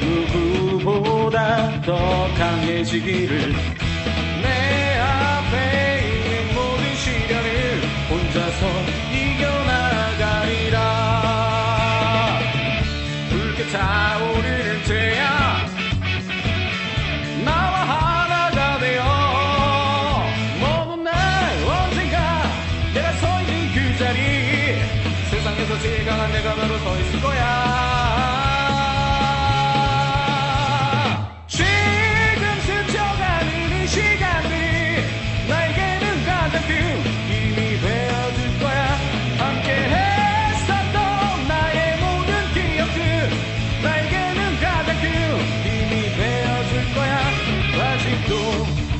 누구보다 더 강해지기를 내 앞에 있는 모든 시련을 혼자서 이겨나가리라. 붉게 타오르는 태양 나와 하나가 되어 먼 날 언젠가 내가 서 있는 그 자리. 세상에서 제일 강한 내가 바로 서 있을 거야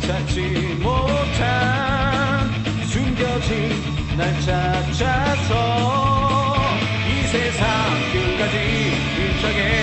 찾지 못한 숨겨진 날 찾아서 이 세상 끝까지 일정에